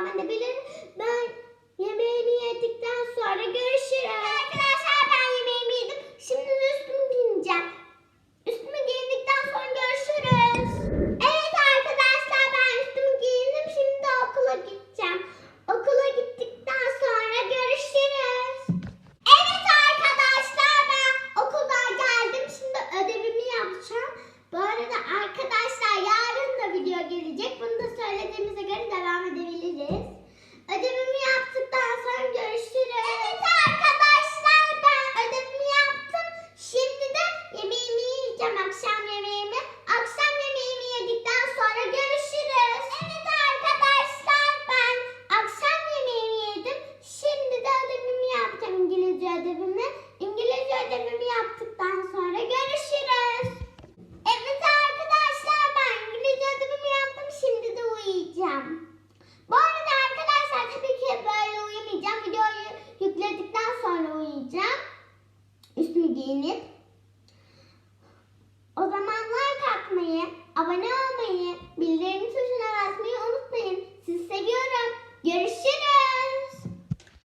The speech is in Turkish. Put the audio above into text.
davranabilir. Ben yemeğimi yedikten giyinip o zamanlar takmayı, abone olmayı,